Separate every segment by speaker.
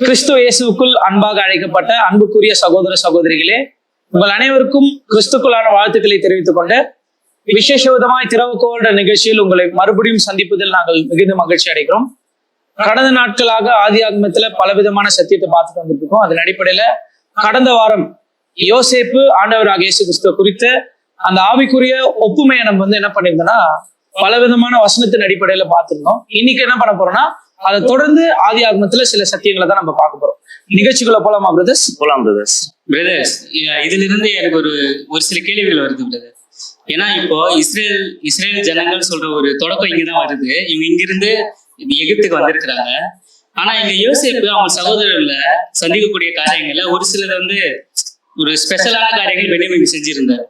Speaker 1: கிறிஸ்துவ இயேசுவுக்குள் அன்பாக அழைக்கப்பட்ட அன்புக்குரிய சகோதர சகோதரிகளே உங்கள் அனைவருக்கும் கிறிஸ்துக்குள்ளான வாழ்த்துக்களை தெரிவித்துக் கொண்டு விசேஷ விதமாய் திறவுகோள நிகழ்ச்சியில் உங்களை மறுபடியும் சந்திப்பதில் நாங்கள் மிகுந்த மகிழ்ச்சி அடைகிறோம். கடந்த நாட்களாக ஆதி ஆகமத்துல பலவிதமான சத்தியத்தை பார்த்துட்டு வந்துட்டு இருக்கோம் அதன் அடிப்படையில கடந்த வாரம் யோசேப்பு ஆண்டவராக இயேசு கிறிஸ்துவ குறித்த அந்த ஆவிக்குரிய ஒப்புமையை நம்ம வந்து என்ன பண்ணியிருந்தோம்னா பலவிதமான வசனத்தின் அடிப்படையில பார்த்திருந்தோம். இன்னைக்கு என்ன பண்ண போறோம்னா அதை தொடர்ந்து ஆதி ஆகமத்துல சில சத்தியங்களை தான் நம்ம பார்க்க போறோம். நிகழ்ச்சிக்குள்ள போலாமா பிரதர்ஸ்
Speaker 2: போலாம் பிரதர்ஸ்
Speaker 3: பிரதர்ஸ் இதுல இருந்து எனக்கு ஒரு ஒரு சில கேள்விகள் வருது பிரதர் ஏன்னா இப்போ இஸ்ரேல் இஸ்ரேல் ஜனங்கள் சொல்ற ஒரு தொடக்கம் இங்கதான் வருது. இவங்க இங்கிருந்து எகிப்துக்கு வந்திருக்கிறாங்க. ஆனா இங்க யோசேப்பு அவங்க சகோதரர்ல சந்திக்கக்கூடிய காரியங்கள்ல ஒரு சிலது வந்து ஒரு ஸ்பெஷலான காரியங்கள் பெனிமின் செஞ்சிருந்தார்.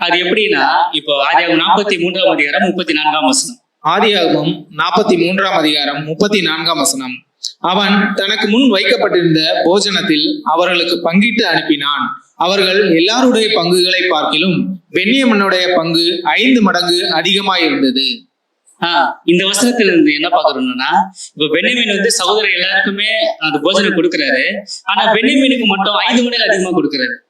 Speaker 3: அது எப்படின்னா இப்போ ஆதியாகம் நாற்பத்தி மூன்றாம் அதிகாரம் முப்பத்தி நான்காம் வசனம்.
Speaker 4: ஆதியாகமம் நாற்பத்தி மூன்றாம் அதிகாரம் முப்பத்தி நான்காம் வசனம். அவன் தனக்கு முன் வைக்கப்பட்டிருந்த போஜனத்தில் அவர்களுக்கு பங்கிட்டு அனுப்பினான். அவர்கள் எல்லாருடைய பங்குகளை பார்க்கிலும் பென்யமனுடைய பங்கு ஐந்து மடங்கு அதிகமாயிருந்தது.
Speaker 3: ஆஹ் இந்த வசனத்துல இருந்து என்ன பாக்குறோம்னா இப்ப பென்னிமீன் வந்து சகோதரர் எல்லாருக்குமே அந்த போஜனம் கொடுக்குறாரு. ஆனா பென்னிமீனுக்கு மட்டும் ஐந்து மடங்கு அதிகமா கொடுக்குறாரு.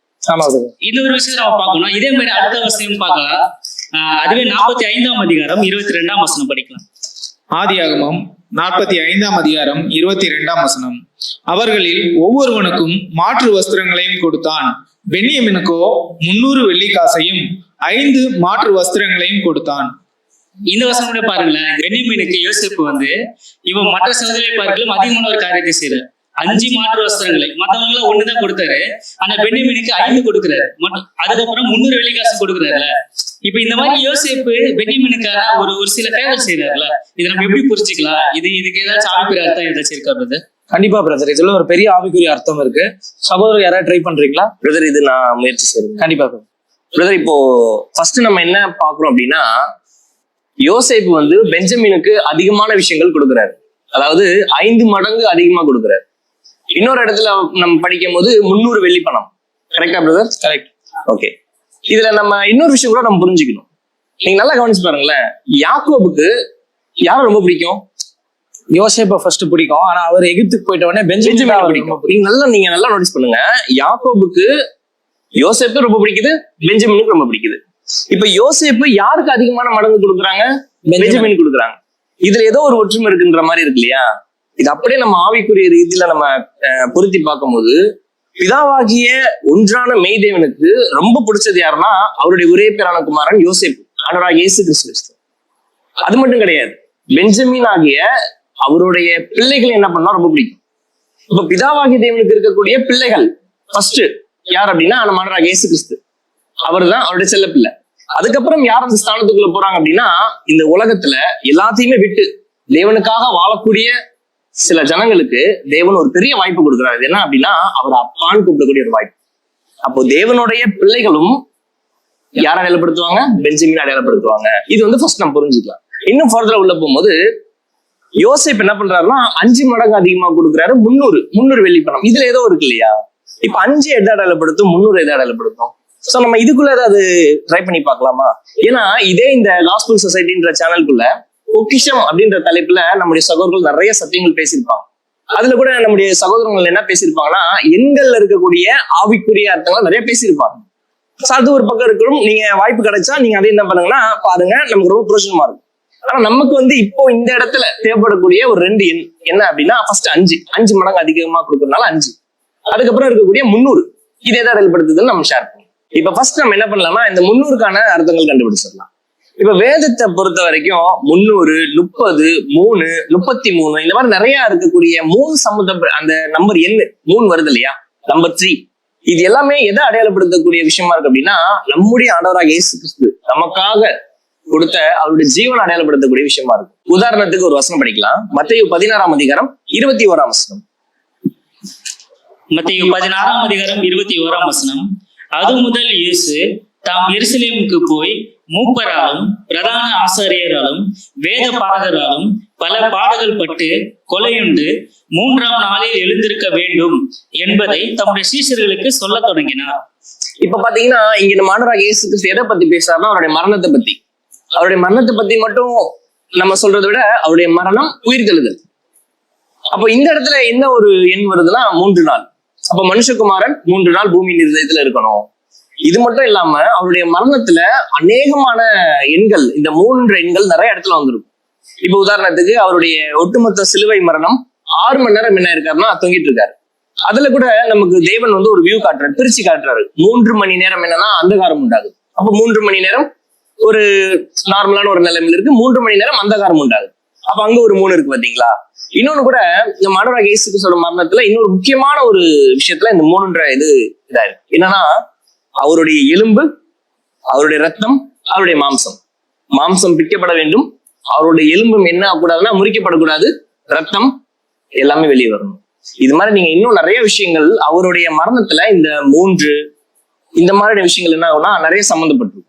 Speaker 3: இந்த ஒரு விஷயம் நம்ம பார்க்கணும். இதே மாதிரி அடுத்த வசனம் பார்க்கலாம். அதுவே நாற்பத்தி ஐந்தாம் அதிகாரம் இருபத்தி ரெண்டாம் வசனம் படிக்கலாம்.
Speaker 4: ஆதியாகமம் நாற்பத்தி ஐந்தாம் அதிகாரம் இருபத்தி இரண்டாம் வசனம். அவர்களில் ஒவ்வொருவனுக்கும் மாற்று வஸ்திரங்களையும் கொடுத்தான். பென்யமினுக்கோ முன்னூறு வெள்ளிக்காசையும் ஐந்து மாற்று வஸ்திரங்களையும் கொடுத்தான்.
Speaker 3: இந்த வசனம் கூட பாருங்களேன். பென்னிமீனுக்கு யோசிப்பு வந்து இவன் மற்ற சகோதரியை பார்க்கலும் அதிகமான ஒரு காரியத்தை செய்யறாரு அஞ்சு மாற்று வஸ்திரங்களை மத்தவங்க ஒண்ணுதான் கொடுத்தாரு ஆனா பென்னிமீனுக்கு ஐந்து கொடுக்குறாரு. அதுக்கப்புறம் முன்னூறு வெள்ளிக்காசு கொடுக்குறாருல. இப்ப இந்த மாதிரி யோசிப்பு பென்னிமீனுக்கான ஒரு ஒரு சில ஃபேவர் செய்யறாருல இதை நம்ம எப்படி புரிஞ்சுக்கலாம்? இது இதுக்கு ஏதாச்சும் ஆவிக்குரிய அர்த்தம் ஏதாச்சும் இருக்கா brother?
Speaker 1: கண்டிப்பா பிரதர் இதுல ஒரு பெரிய ஆவிக்குரிய அர்த்தம் இருக்கு. சகோதரர் யாராவது ட்ரை பண்றீங்களா?
Speaker 2: பிரதர் இது நான் முயற்சி செய்யறேன்
Speaker 1: கண்டிப்பா.
Speaker 2: பிரதர் இப்போ ஃபர்ஸ்ட் நம்ம என்ன பாக்குறோம் அப்படின்னா யோசேப்பு வந்து பெஞ்சமினுக்கு அதிகமான விஷயங்கள் கொடுக்குறாரு. அதாவது ஐந்து மடங்கு அதிகமா கொடுக்குறாரு. இன்னொரு இடத்துல நம்ம படிக்கும் போது முந்நூறு வெள்ளி பணம் கரெக்டா பிரதர்
Speaker 1: கரெக்ட்
Speaker 2: ஓகே இதுல நம்ம இன்னொரு விஷயம் கூட நம்ம புரிஞ்சுக்கணும். நீங்க நல்லா கவனிச்சு பாருங்களேன். யாக்கோபுக்கு யாரை ரொம்ப பிடிக்கும்?
Speaker 1: யோசேப்பை ஃபர்ஸ்ட் பிடிக்கும். ஆனா அவர் எகிப்துக்கு போயிட்ட உடனே பெஞ்சமின்
Speaker 2: பிடிக்கும். நீங்க நல்லா நீங்க நல்லா நோட்டீஸ் பண்ணுங்க. யாக்கோபுக்கு யோசேப்பு ரொம்ப பிடிக்குது பெஞ்சமினுக்கு ரொம்ப பிடிக்குது. இப்ப யோசேப்பு யாருக்கு அதிகமான மடங்கு கொடுக்குறாங்க.
Speaker 1: பெஞ்சமின்
Speaker 2: கொடுக்குறாங்க. இதுல ஏதோ ஒரு ஒற்றுமை இருக்குன்ற மாதிரி இருக்கு இல்லையா? இது அப்படியே நம்ம ஆவிக்குரிய ரீதியில நம்ம பொருத்தி பார்க்கும்போது பிதாவாகிய ஒன்றான மெய்தேவனுக்கு ரொம்ப பிடிச்சது யாருன்னா அவருடைய ஒரே பேரான குமாரன் யோசேப்பு ஆனரா இயேசு கிறிஸ்து கிறிஸ்து. அது மட்டும் கிடையாது. பெஞ்சமின் ஆகிய அவருடைய பிள்ளைகளை என்ன பண்ணா ரொம்ப பிடிக்கும். இப்ப பிதாவாகிய தேவனுக்கு இருக்கக்கூடிய பிள்ளைகள் ஃபர்ஸ்ட் யார் அப்படின்னா நம்ம ஆண்டவராக இயேசு கிறிஸ்து. அவர்தான் அவருடைய செல்ல பிள்ளை அதுக்கப்புறம் யார் அந்த ஸ்தானத்துக்குள்ள போறாங்க அப்படின்னா இந்த உலகத்துல எல்லாத்தையுமே விட்டு தேவனுக்காக வாழக்கூடிய சில ஜனங்களுக்கு தேவன் ஒரு பெரிய வாய்ப்பு கொடுக்குறாரு. என்ன அப்படின்னா அவர் அப்பான்னு கூப்பிடக்கூடிய ஒரு வாய்ப்பு. அப்போ தேவனுடைய பிள்ளைகளும் யாரை அடையாளப்படுத்துவாங்க? பெஞ்சமின் அடையாளப்படுத்துவாங்க. இது வந்து ஃபர்ஸ்ட் நம்ம புரிஞ்சுக்கலாம். இன்னும் ஃபர்தரா உள்ள போகும்போது யோசிப் என்ன பண்றாருன்னா அஞ்சு மடங்கு அதிகமா கொடுக்குறாரு முந்நூறு முந்நூறு வெள்ளி பணம் இதுல ஏதோ இருக்கு இல்லையா? இப்ப அஞ்சு எதை அடையாளப்படுத்தும் முந்நூறு எதை அடையாளப்படுத்தும்? சோ நம்ம இதுக்குள்ள ஏதாவது ட்ரை பண்ணி பார்க்கலாமா? ஏன்னா இதே இந்த காஸ்பிள் சொசைட்டின்ற சேனலுக்குள்ள பொக்கிஷம் அப்படின்ற தலைப்புல நம்முடைய சகோதரர்கள் நிறைய சத்தியங்கள் பேசியிருப்பாங்க. அதுல கூட நம்முடைய சகோதரர்கள் என்ன பேசியிருப்பாங்கன்னா எண்கள்ல இருக்கக்கூடிய ஆவிக்குரிய அர்த்தங்கள் நிறைய பேசியிருப்பாங்க. அது ஒரு பக்கம் இருக்கணும். நீங்க வாய்ப்பு கிடைச்சா நீங்க அதை என்ன பண்ணுங்கன்னா பாருங்க நமக்கு ரொம்ப பிரோஜனமா இருக்கும். ஆனா நமக்கு வந்து இப்போ இந்த இடத்துல தேவைப்படக்கூடிய ஒரு ரெண்டு எண் என்ன அப்படின்னா ஃபர்ஸ்ட் அஞ்சு. அஞ்சு மடங்கு அதிகமா கொடுக்கறதுனால அஞ்சு. அதுக்கப்புறம் இருக்கக்கூடிய முந்நூறு. இதை தான் அடையாளப்படுத்துதுன்னு நம்ம ஷேர் பண்ணுவோம் இப்ப ஃபர்ஸ்ட் நம்ம என்ன பண்ணலாம்னா இந்த முந்நூறுக்கான அர்த்தங்கள் கண்டுபிடிச்சிடலாம். இப்ப வேதத்தை பொறுத்த வரைக்கும் முந்நூறு முப்பது மூணு முப்பத்தி மூணு இந்த மாதிரி நிறைய இருக்கக்கூடிய மூணு சம்மந்த அந்த நம்பர் எண்ணு மூணு வருது இல்லையா? நம்பர் த்ரீ இது எல்லாமே எதை அடையாளப்படுத்தக்கூடிய விஷயமா இருக்கு அப்படின்னா நம்முடைய ஆண்டவராக இயேசு கிறிஸ்து நமக்காக கொடுத்த அவருடைய ஜீவனை அடையாளப்படுத்தக்கூடிய விஷயமா இருக்கு. உதாரணத்துக்கு ஒரு வசனம் படிக்கலாம். மத்திய பதினாறாம் அதிகாரம் இருபத்தி ஓராம் வசனம்.
Speaker 3: மத்திய பதினாறாம் அதிகாரம் இருபத்தி ஓராம் வசனம். அது முதல் இயேசு தாம் எருசலேமுக்கு போய் மூப்பராலும் பிரதான ஆசாரியராலும் வேத பாடகராலும் பல பாடுகள் பட்டு கொலையுண்டு மூன்றாம் நாளில் எழுந்திருக்க வேண்டும் என்பதை தம்முடைய சீசர்களுக்கு சொல்லத் தொடங்கினார்.
Speaker 2: இப்ப பாத்தீங்கன்னா இங்க இந்த மாணவராக இயேசு கிறிஸ்து எதை பத்தி பேசுறாருன்னா அவருடைய மரணத்தை பத்தி. அவருடைய மரணத்தை பத்தி மட்டும் நம்ம சொல்றதை விட அவருடைய மரணம் உயிர்த்தெழுதல். அப்போ இந்த இடத்துல என்ன ஒரு எண் வருதுன்னா மூன்று நாள். அப்ப மனுஷகுமாரன் மூன்று நாள் பூமி நிர்ணயத்துல இருக்கணும். இது மட்டும் இல்லாம அவருடைய மரணத்துல அநேகமான எண்கள் இந்த மூன்று எண்கள் நிறைய இடத்துல வந்துருக்கும். இப்ப உதாரணத்துக்கு அவருடைய ஒட்டுமொத்த சிலுவை மரணம் ஆறு மணி நேரம் என்ன இருக்காருன்னா தொங்கிட்டு இருக்காரு. அதுல கூட நமக்கு தேவன் வந்து ஒரு வியூ காட்டுறாரு பிரிச்சு காட்டுறாரு. மூன்று மணி நேரம் என்னன்னா அந்தகாரம் உண்டாகுது. அப்ப மூன்று மணி நேரம் ஒரு நார்மலான ஒரு நிலைமையில இருக்கு மூன்று மணி நேரம் அந்தகாரம் உண்டாகுது. அப்ப அங்க ஒரு மூணு இருக்கு பாத்தீங்களா? இன்னொன்னு கூட இந்த மனோராக கேசுக்கு சொல்ற மரணத்துல இன்னொரு முக்கியமான ஒரு விஷயத்துல இந்த மூணுன்ற இது இதா இருக்கு என்னன்னா அவருடைய எலும்பு அவருடைய ரத்தம் அவருடைய மாம்சம். மாம்சம் பிக்கப்பட வேண்டும். அவருடைய எலும்பும் என்ன ஆகக்கூடாதுன்னா முறிக்கப்படக்கூடாது. ரத்தம் எல்லாமே வெளியே வரணும். இது மாதிரி நீங்க இன்னும் நிறைய விஷயங்கள் அவருடைய மரணத்துல இந்த மூன்று இந்த மாதிரியான விஷயங்கள் என்ன ஆகும்னா நிறைய சம்மந்தப்பட்டிருக்கும்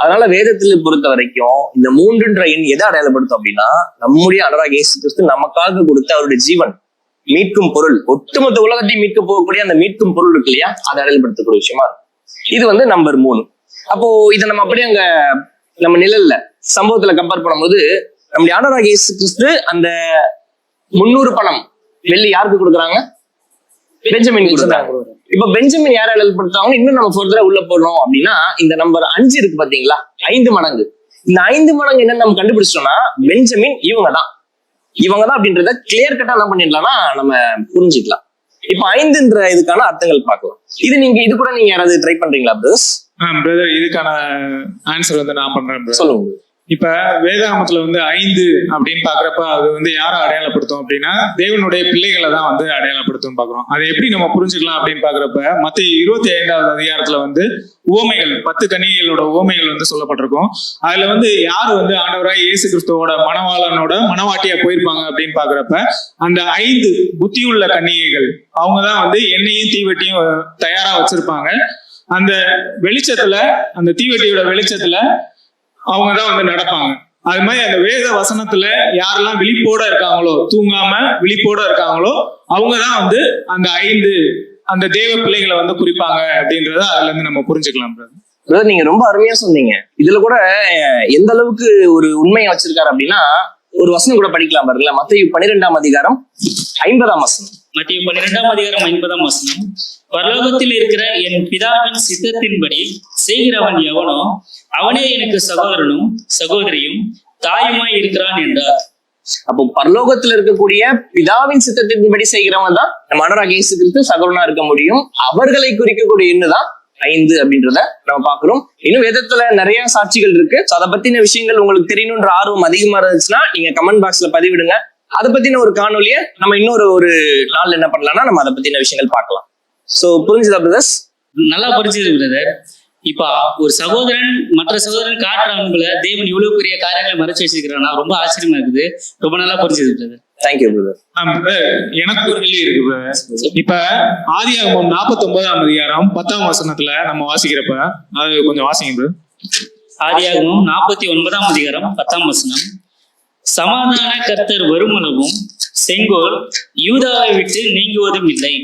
Speaker 2: அதனால வேதத்தில் பொறுத்த வரைக்கும் இந்த மூன்றுன்ற எண் எதை அடையாளப்படுத்தும் அப்படின்னா நம்முடைய அனராக இயேசு கிறிஸ்து நமக்காக கொடுத்த அவருடைய ஜீவன் மீட்கும் பொருள் ஒட்டுமொத்த உலகத்தையும் மீட்க போகக்கூடிய அந்த மீட்கும் பொருள் இருக்கு இல்லையா? அதை அடையாளப்படுத்தக்கூடிய விஷயமா இருக்கும். இது வந்து நம்பர் மூணு. அப்போ இதை நம்ம அப்படியே அங்க நம்ம நிழல்ல சம்பவத்துல கம்பேர் பண்ணும்போது நம்முடைய ஆண்டவராக இயேசு கிறிஸ்து அந்த முன்னூறு பணம் வெள்ளி யாருக்கு கொடுக்குறாங்க? பெஞ்சமின் கொடுக்குறாங்க. இப்ப பெஞ்சமின் யார் அடையாளப்படுத்துவாங்க இன்னும் நம்ம ஃபர்தரா உள்ள போனோம் அப்படின்னா இந்த நம்பர் அஞ்சு இருக்கு பாத்தீங்களா ஐந்து மடங்கு. இந்த ஐந்து மடங்கு என்னன்னு நம்ம கண்டுபிடிச்சிட்டோம்னா பெஞ்சமின் இவங்க தான் இவங்க தான் அப்படின்றத கிளியர் கட்டா என்ன பண்ணிடலாம்னா நம்ம புரிஞ்சுக்கலாம். இப்ப ஐந்துன்ற இதுக்கான அர்த்தங்கள் பார்க்கலாம். இது நீங்க இது கூட நீங்க யாராவது ட்ரை பண்றீங்களா பிரதர்ஸ்
Speaker 4: பிரதர் இதுக்கான ஆன்சர் வந்து நான் பண்றேன்.
Speaker 2: சொல்லுங்க
Speaker 4: இப்ப வேதாகமத்துல வந்து ஐந்து அப்படின்னு பாக்குறப்ப அது வந்து யாரை அடையாளப்படுத்தும் அப்படின்னா தேவனுடைய பிள்ளைகளை தான் வந்து அடையாளப்படுத்தும் பாக்குறோம். அதை எப்படி நம்ம புரிஞ்சுக்கலாம் அப்படின்னு பாக்குறப்ப மத்த இருபத்தி ஐந்தாவது அதிகாரத்துல வந்து ஓமைகள் பத்து கன்னிகைகளோட உவமைகள் வந்து சொல்லப்பட்டிருக்கும். அதுல வந்து யார் வந்து ஆண்டவராய் இயேசு கிறிஸ்துவோட மணவாளனோட மணவாட்டியா போயிருப்பாங்க அப்படின்னு பாக்குறப்ப அந்த ஐந்து புத்தியுள்ள கன்னிகைகள் அவங்க தான் வந்து எண்ணெயும் தீவெட்டியும் தயாரா வச்சிருப்பாங்க. அந்த வெளிச்சத்துல அந்த தீவெட்டியோட வெளிச்சத்துல அவங்க தான் வந்து நடப்பாங்க. அது மாதிரி அந்த வேத வசனத்துல யாரெல்லாம் விழிப்போட இருக்காங்களோ தூங்காம விழிப்போட இருக்காங்களோ அவங்க தான் வந்து அந்த ஐந்து அந்த தேவ பிள்ளைகளை வந்து குறிப்பாங்க அப்படின்றத அதுல இருந்து நம்ம புரிஞ்சுக்கலாம்.
Speaker 2: பிரதர் நீங்க ரொம்ப அருமையா சொன்னீங்க. இதுல கூட எந்த அளவுக்கு ஒரு உண்மையை வச்சிருக்காரு அப்படின்னா ஒரு வசனம் கூட படிக்கலாம் பாருங்களேன் மத்திய பன்னிரெண்டாம் அதிகாரம் ஐம்பதாம் வசனம்.
Speaker 3: மத்திய பன்னிரெண்டாம் அதிகாரம் ஐம்பதாம் வசனம். பரலோகத்தில் இருக்கிற என் பிதாவின் சித்தத்தின்படி செய்கிறவன் எவனோ அவனே எனக்கு சகோதரனும் சகோதரியும் தாயுமாய் இருக்கிறான் என்றார்.
Speaker 2: அப்போ பரலோகத்துல இருக்கக்கூடிய பிதாவின் சித்தத்தின்படி செய்கிறவன் தான் நம்ம அனுராக இயேசு கிறிஸ்து சகோதரனா இருக்க முடியும். அவர்களை குறிக்கக்கூடிய எண்ணுதான் ஐந்து அப்படின்றத நம்ம பாக்குறோம் இன்னும் வேதத்துல நிறைய சாட்சிகள் இருக்கு. அதை பத்தின விஷயங்கள் உங்களுக்கு தெரியணுன்ற ஆர்வம் அதிகமா இருந்துச்சுன்னா நீங்க கமெண்ட் பாக்ஸ்ல பதிவிடுங்க. அதை பத்தின ஒரு காணொலியை நம்ம இன்னொரு ஒரு நாள் என்ன பண்ணலாம்னா நம்ம அதை பத்தின விஷயங்கள் பார்க்கலாம். சோ புரிஞ்சுதா பிரதர்ஸ்
Speaker 3: நல்லா புரிஞ்சது பிரதர் இப்ப ஒரு சகோதரன் மற்ற சகோதரன் காட்டுற அன்புல தேவன் இவ்வளவு பெரிய காரியங்களை மறைச்சு வச்சிருக்கிறானா ரொம்ப ஆச்சரியமா இருக்குது. ரொம்ப நல்லா புரிஞ்சது பிரதர்
Speaker 2: தேங்க்யூ பிரதர்
Speaker 4: எனக்கு ஒரு கேள்வி இருக்கு brother. இப்ப ஆதியாகமம் நாற்பத்தி ஒன்பதாம் அதிகாரம் பத்தாம் வசனத்துல நம்ம வாசிக்கிறப்ப அது கொஞ்சம் வாசிங்க bro.
Speaker 3: ஆதியாகமம் நாற்பத்தி ஒன்பதாம் அதிகாரம் பத்தாம் வசனம். சமாதான கர்த்தர் வருமளவும் செங்கோல் யூதாவை விட்டு நீங்குவதும் இல்லை.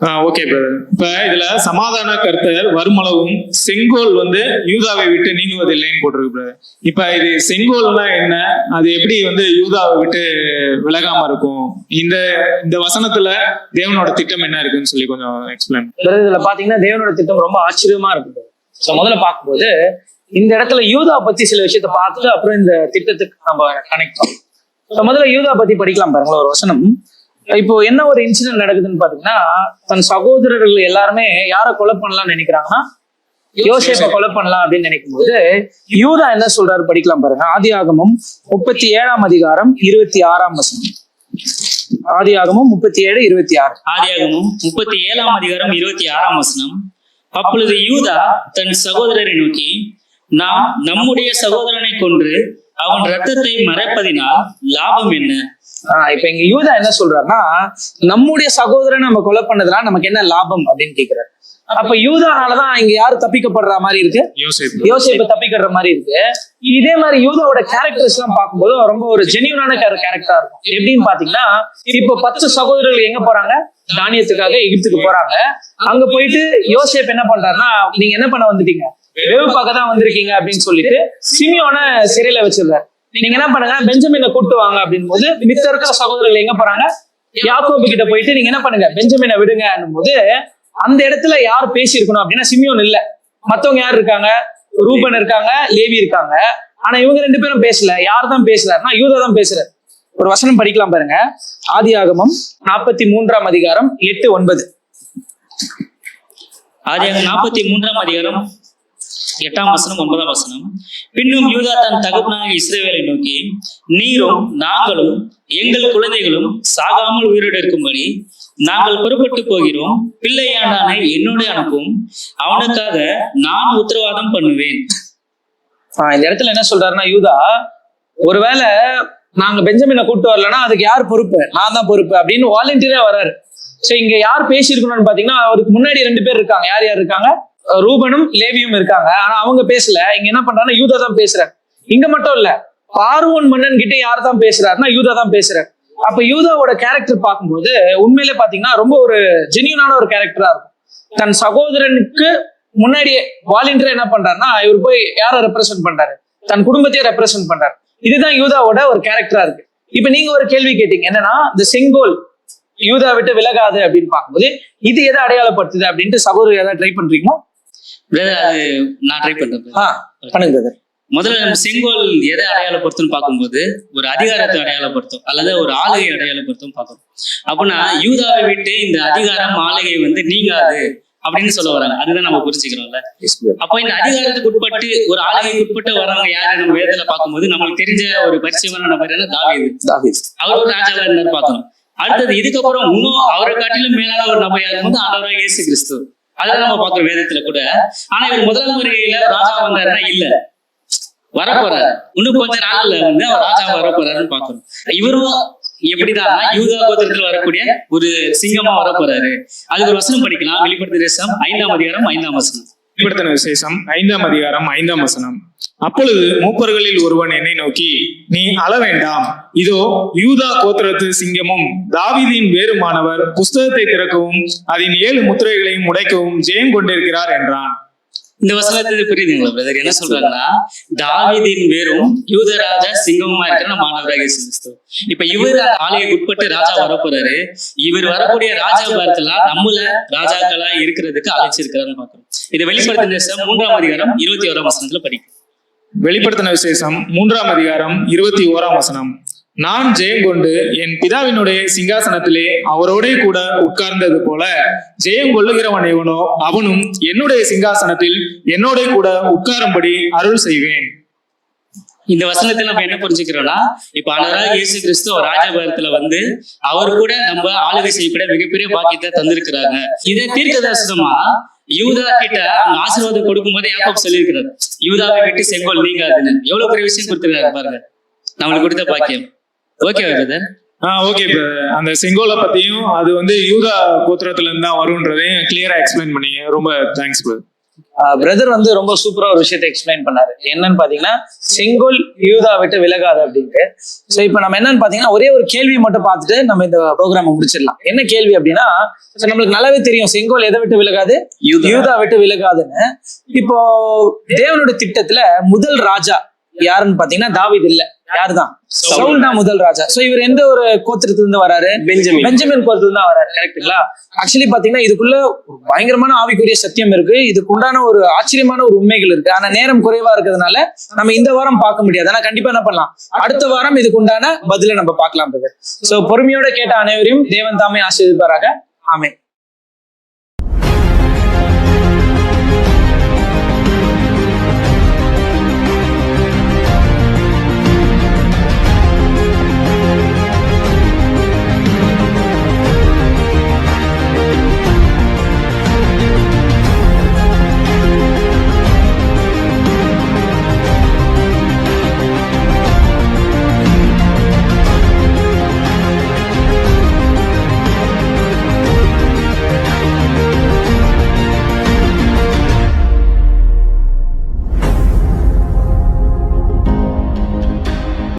Speaker 4: ஓகே பிரதர் இப்ப இதுல சமாதான கருத்தர் வருமளவும் செங்கோல் வந்து யூதாவை விட்டு நீங்குவதில்லைன்னு போட்டிருக்கு பிரதர் இப்ப இது செங்கோல்னா என்ன? அது எப்படி வந்து யூதாவை விட்டு விலகாம இருக்கும்? இந்த இந்த வசனத்துல தேவனோட திட்டம் என்ன இருக்குன்னு சொல்லி கொஞ்சம் எக்ஸ்பிளைன்
Speaker 1: இதுல பாத்தீங்கன்னா தேவனோட திட்டம் ரொம்ப ஆச்சரியமா இருக்குது. ஸோ முதல்ல பார்க்கும்போது இந்த இடத்துல யூதா பத்தி சில விஷயத்த பார்த்துட்டு அப்புறம் இந்த திட்டத்துக்கு நம்ம கனெக்ட் பண்ணோம் முதல்ல யூதா பத்தி படிக்கலாம் பாருங்களேன் ஒரு வசனம். இப்போ என்ன ஒரு இன்சிடென்ட் நடக்குதுன்னு பாத்தீங்கன்னா தன் சகோதரர்கள் எல்லாருமே யாரை கொலை பண்ணலாம்னு நினைக்கிறாங்கன்னா யோசேப்பை கொலை பண்ணலாம் அப்படின்னு நினைக்கும் போது யூதா என்ன சொல்றாரு படிக்கலாம் பாருங்க. ஆதியாகமம் முப்பத்தி ஏழாம் அதிகாரம் இருபத்தி ஆறாம் வசனம். ஆதியாகமம் முப்பத்தி ஏழு இருபத்தி ஆறு
Speaker 3: ஆதியாகமம் முப்பத்தி ஏழாம் அதிகாரம் இருபத்தி ஆறாம் வசனம். அப்பொழுது யூதா தன் சகோதரரை நோக்கி நாம் நம்முடைய சகோதரனை கொன்று அவன் ரத்தத்தை மறைப்பதினால் லாபம் என்ன?
Speaker 1: ஆஹ் இப்ப இங்க யூதா என்ன சொல்றாருன்னா நம்முடைய சகோதரன் நம்ம கொலை பண்ணதுனால நமக்கு என்ன லாபம் அப்படின்னு கேக்குறாரு. அப்ப யூதானாலதான் இங்க யாரு தப்பிக்கப்படுற மாதிரி இருக்கு?
Speaker 4: யோசிப்பு.
Speaker 1: யோசிப்பை தப்பிக்கிற மாதிரி இருக்கு. இதே மாதிரி யூதாவோட கேரக்டர்ஸ் எல்லாம் பார்க்கும்போது ரொம்ப ஒரு ஜெனியூனான கேரக்டரா இருக்கும். எப்படின்னு பாத்தீங்கன்னா இப்போ பத்து சகோதரர்கள் எங்க போறாங்க? தானியத்துக்காக எகிப்துக்கு போறாங்க. அங்க போயிட்டு யோசேப் என்ன பண்றாருன்னா நீங்க என்ன பண்ண வந்துட்டீங்க? வேவு பார்க்க தான் வந்திருக்கீங்க அப்படின்னு சொல்லிட்டு சிமியோன சிறையில வச்சிருந்தாரு. நீங்க என்ன பண்ணுங்க பெஞ்சமினை கூட்டு வாங்க அப்படின் போது மித்த இருக்கிற சகோதரர்கள் எங்க போறாங்க? யாக்கோபு கிட்ட போயிட்டு நீங்க என்ன பண்ணுங்க பெஞ்சமினை விடுங்க போது அந்த இடத்துல யார் பேசியிருக்கணும் அப்படின்னா சிமியோன் இல்ல. மத்தவங்க யார் இருக்காங்க? ரூபன் இருக்காங்க லேவி இருக்காங்க. ஆனா இவங்க ரெண்டு பேரும் பேசல. யார் தான் பேசுறாருன்னா யூதா தான் பேசுறாரு. ஒரு வசனம் படிக்கலாம் பாருங்க. ஆதி ஆகமம் நாற்பத்தி மூன்றாம் அதிகாரம் எட்டு ஒன்பது.
Speaker 3: ஆதி நாற்பத்தி மூன்றாம் அதிகாரம் எட்டாம் வசனம் ஒன்பதாம் வசனம். பின்னும் யூதா தன் தகப்பனாக இஸ்ரேவேலை நோக்கி நீரும் நாங்களும் எங்கள் குழந்தைகளும் சாகாமல் உயிரோடு இருக்கும்படி நாங்கள் புறப்பட்டு போகிறோம். பிள்ளையாண்டானை என்னோட அனுப்பும். அவனுக்காக நான் உத்தரவாதம் பண்ணுவேன்.
Speaker 1: ஆஹ் இந்த இடத்துல என்ன சொல்றாருன்னா யூதா ஒருவேளை நாங்க பெஞ்சமினை கூட்டு வரலன்னா அதுக்கு யார் பொறுப்பு? நான் தான் பொறுப்பு. அப்படின்னு வாலண்டியரா வர்றாரு. சோ இங்க யார் பேசியிருக்கணும்னு பாத்தீங்கன்னா அவருக்கு முன்னாடி ரெண்டு பேர் இருக்காங்க. யார் யார் இருக்காங்க? ரூபனும் லேவியும் இருக்காங்க. ஆனா அவங்க பேசல. இங்க என்ன பண்றாங்கன்னா யூதா தான் பேசுறாரு. இங்க மட்டும் இல்ல பார்வோன் மன்னன் கிட்ட யார் தான் பேசுறாருன்னா யூதா தான் பேசுறாரு. அப்ப யூதாவோட கேரக்டர் பார்க்கும்போது உண்மையிலே பாத்தீங்கன்னா ரொம்ப ஒரு ஜெனியூனான ஒரு கேரக்டரா இருக்கும். தன் சகோதரனுக்கு முன்னாடியே வாலண்டியர் என்ன பண்றாருன்னா இவர் போய் யாரை ரெப்ரசென்ட் பண்றாரு? தன் குடும்பத்தையே ரெப்ரசென்ட் பண்றாரு. இதுதான் யூதாவோட ஒரு கேரக்டரா இருக்கு. இப்ப நீங்க ஒரு கேள்வி கேட்டீங்க என்னன்னா இந்த செங்கோல் யூதா விட்டு விலகாது அப்படின்னு பார்க்கும்போது இது எதை அடையாளப்படுத்துது அப்படின்ட்டு சகோதரர் ஏதாவது ட்ரை பண்றீங்களா?
Speaker 3: அது நான் ட்ரை பண்றேன். முதல்ல நம்ம செங்கோல் எதை அடையாளப்படுத்தும் பார்க்கும்போது ஒரு அதிகாரத்தை அடையாளப்படுத்தும் அல்லது ஒரு ஆளுகை அடையாளப்படுத்தும் பார்க்கணும் அப்படின்னா யூதாவை விட்டு இந்த அதிகாரம் ஆளுகை வந்து நீங்காது அப்படின்னு சொல்ல வராங்க. அதுதான் நம்ம புரிஞ்சுக்கிறோம்ல. அப்போ இந்த அதிகாரத்துக்கு உட்பட்டு ஒரு ஆளுகைக்கு உட்பட்டு வரவங்க யாரு நம்ம வேதத்துல பார்க்கும்போது நம்மளுக்கு தெரிஞ்ச ஒரு பரிச்சயமான நபர் என்ன? தாவீது.
Speaker 1: தாவீது.
Speaker 3: அவர் ஒரு ராஜாவா இருந்தார் பார்க்கணும். அடுத்தது இதுக்கப்புறம் இன்னும் அவரை காட்டிலும் மேலான ஒரு நபர் யாரும் வந்து ஆண்டவராக இயேசு கிறிஸ்து. அதான் நம்ம பார்க்கிறோம் வேதத்துல கூட ஆனா இவர் முதல் முறையில ராஜா வந்தாருன்னா இல்ல. வரப்போறாரு. இன்னும் கொஞ்ச நாள்ல வந்து அவர் ராஜா வரப்போறாருன்னு பாக்குறோம் இவரும் எப்படிதான் யூதா கோத்திரத்தில் வரக்கூடிய ஒரு சிங்கமா வரப்போறாரு. அதுக்கு ஒரு வசனம் படிக்கலாம். வெளிப்படுத்தின தேசம் ஐந்தாம் அதிகாரம் ஐந்தாம் வசனம்.
Speaker 4: வெளிப்படுத்தின விசேஷம் ஐந்தாம் அதிகாரம் ஐந்தாம் வசனம். அப்பொழுது மூப்பர்களில் ஒருவன் என்னை நோக்கி நீ அள வேண்டாம் இதோ யூதா கோத்திரத்து சிங்கமும் தாவிதின் வேறுமானவர் புஸ்தகத்தை திறக்கவும் அதன் ஏழு முத்திரைகளையும் உடைக்கவும் ஜெயம் கொண்டிருக்கிறார் என்றான்.
Speaker 3: இந்த வசனத்துக்கு புரியுதுங்களா பிரதர் என்ன சொல்றாங்கன்னா தாவிதின் வேறும் யூதராஜா சிங்கமுமா இருக்கிற மாணவராக இயேசு இப்ப இவர் ஆலயக்கு உட்பட்டு ராஜா வரப்போறாரு. இவர் வரக்கூடிய ராஜா பாரத்தெல்லாம் நம்மள ராஜாக்களா இருக்கிறதுக்கு அழைச்சிருக்கிறாருன்னு பாக்குறோம் இது வெளிப்படுத்தின மூன்றாம் அதிகாரம் இருபத்தி ஓராம் வசனத்துல படிக்கும்
Speaker 4: வெளிப்படுத்தின விசேஷம் மூன்றாம் அதிகாரம் இருபத்தி ஓராம் வசனம். நான் ஜெயம் கொண்டு என் பிதாவினுடைய சிங்காசனத்திலே அவரோடே கூட உட்கார்ந்தது போல ஜெயம் கொள்ளுகிறவன் எவனோ அவனும் என்னுடைய சிங்காசனத்தில் என்னோட கூட உட்காரும்படி அருள் செய்வேன்.
Speaker 3: இந்த வசனத்துல நம்ம என்ன புரிஞ்சுக்கிறோம்னா இப்ப அழகா இயேசு கிறிஸ்து அவர் ராஜபாரத்துல வந்து அவர் கூட நம்ம ஆளுகை செய்யக்கூடிய மிகப்பெரிய பாக்கியத்தை தந்திருக்கிறாங்க. இதை தீர்க்க தரிசனமா யூதா கிட்ட அந்த ஆசீர்வாதம் கொடுக்கும் போதே யாக்கோப் சொல்லியிருக்கிறார். யூதாவை விட்டு செங்கோல் நீங்காதுன்னு. எவ்வளவு பெரிய விஷயம் கொடுத்துருக்காரு பாருங்க. நம்மளுக்கு கொடுத்த பாக்கியம். ஓகே பிரதர்
Speaker 4: ஆஹ் ஓகே அந்த செங்கோலை பத்தியும் அது வந்து யூதா கோத்திரத்துல இருந்து தான் வரும்ன்றதையும் கிளியரா எக்ஸ்பிளைன் பண்ணீங்க. ரொம்ப தேங்க்ஸ் பிரதர்
Speaker 1: பிரதர் வந்து ரொம்ப சூப்பரா ஒரு விஷயத்தை எக்ஸ்பிளைன் பண்ணாரு. என்னன்னு பாத்தீங்கன்னா செங்கோல் யூதா விட்டு விலகாது அப்படின்ட்டு. சோ இப்ப நம்ம என்னன்னு பாத்தீங்கன்னா ஒரே ஒரு கேள்வி மட்டும் பார்த்துட்டு நம்ம இந்த ப்ரோக்ராம் முடிச்சிடலாம். என்ன கேள்வி அப்படின்னா நம்மளுக்கு நல்லாவே தெரியும் செங்கோல் எதை விட்டு விலகாது?
Speaker 2: யூதா.
Speaker 1: யூதா விட்டு விலகாதுன்னு. இப்போ தேவனுடைய திட்டத்துல முதல் ராஜா யாருன்னு பாத்தீங்கன்னா தாவீது இல்ல. யாருதான்? சவுல் தான். முதல் ராஜா. சோ இவர் எந்த ஒரு கோத்திரத்துல இருந்து வராரு?
Speaker 2: பெஞ்சமின்.
Speaker 1: பெஞ்சமின் கோத்திரத்துல தான் வராரு. கரெக்ட்டுங்களா ஆக்சுவலி பாத்தீங்கன்னா இதுக்குள்ள பயங்கரமான ஆவிக்குரிய சத்தியம் இருக்கு. இதுக்கு உண்டான ஒரு ஆச்சரியமான ஒரு உண்மைகள் இருக்கு. ஆனா நேரம் குறைவா இருக்கிறதுனால நம்ம இந்த வாரம் பார்க்க முடியாது. ஆனா கண்டிப்பா என்ன பண்ணலாம்? அடுத்த வாரம் இதுக்கு உண்டான பதில நம்ம பார்க்கலாம் பிரதர் சோ பொறுமையோட கேட்ட அனைவரையும் தேவன் தாமே ஆசீர்வதிப்பாராக. ஆமென்.